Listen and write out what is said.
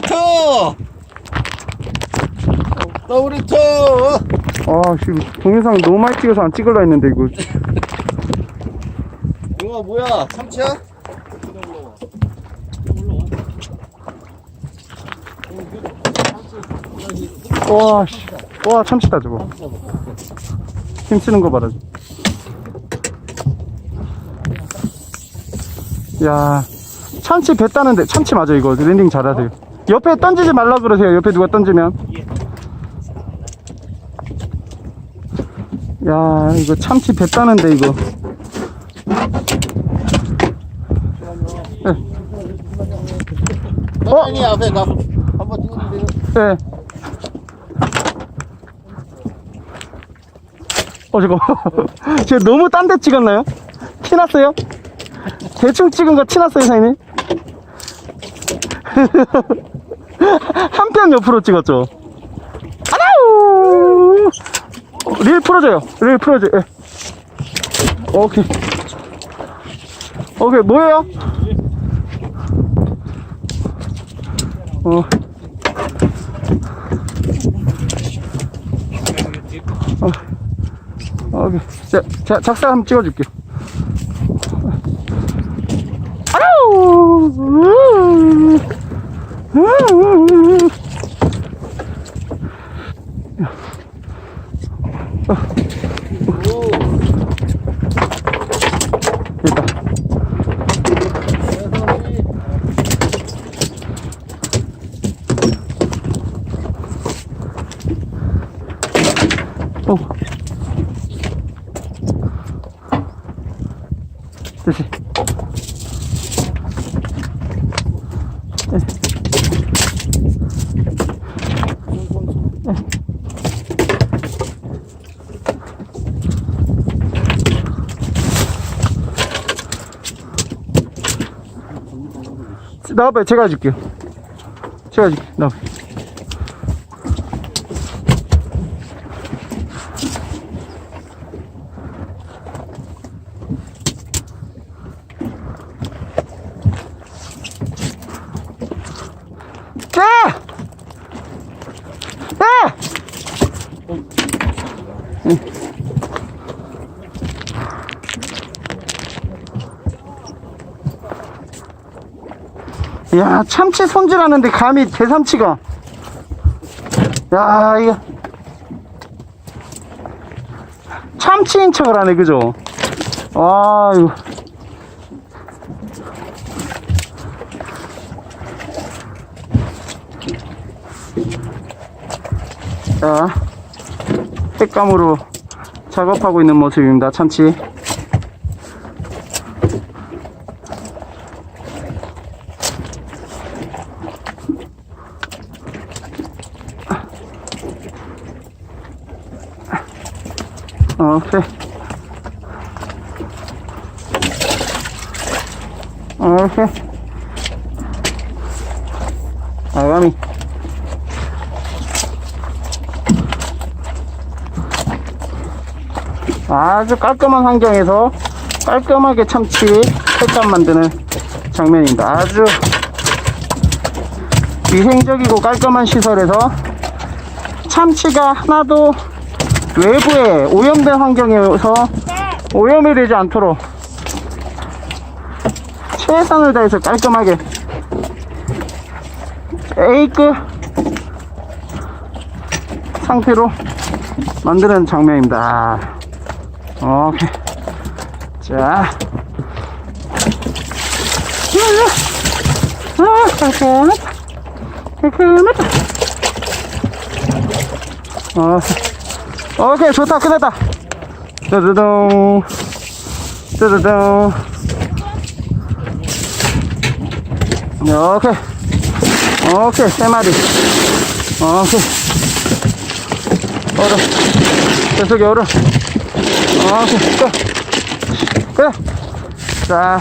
더블히터 더블히터 아, 씨, 동영상 너무 많이 찍어서 안 찍으려 했는데, 이거. 이거 뭐야 참치야? 와, 씨. 와, 참치다, 저거. 힘 쓰는 거 봐라. 야, 참치 배 따는데, 참치 맞아, 이거. 랜딩 잘하세요. 옆에 던지지 말라 그러세요. 옆에 누가 던지면. 야, 이거 참치 배 따는데, 이거. 어? 아니 앞에 나 한번 예. 어, 저거. 제가 너무 딴 데 찍었나요? 티났어요? 대충 찍은 거 티났어요, 사장님? 한편 옆으로 찍었죠? 아나우! 어, 릴 풀어줘요. 릴 풀어줘요. 예. 오케이. 오케이, 뭐예요? 어. 어, 오케이. 자, 자, 작살 한번 찍어줄게요. 아우! 어. 다시. 나와봐요. 제가 해줄게요. 제가 해줄게요. 나와. 자! 자! 야, 참치 손질하는데 감히 대삼치가. 야, 이거. 참치인 척을 하네, 그죠? 아, 이거. 자, 색감으로 작업하고 있는 모습입니다, 참치. 오케이. 오케이. 아가미. 아주 깔끔한 환경에서 깔끔하게 참치 색감 만드는 장면입니다. 아주 위생적이고 깔끔한 시설에서 참치가 하나도 외부에 오염된 환경에서 오염이 되지 않도록 최선을 다해서 깔끔하게 A급 상태로 만드는 장면입니다. 오케이. 자. 아, 깔끔하다. 깔끔하다. 어. 오케이 좋다. 끝냈다. 뜨드둥 뜨드둥 오케이. 오케이 세 마리. 오케이. 얼음 계속 얼음 오케이 끝 끝 자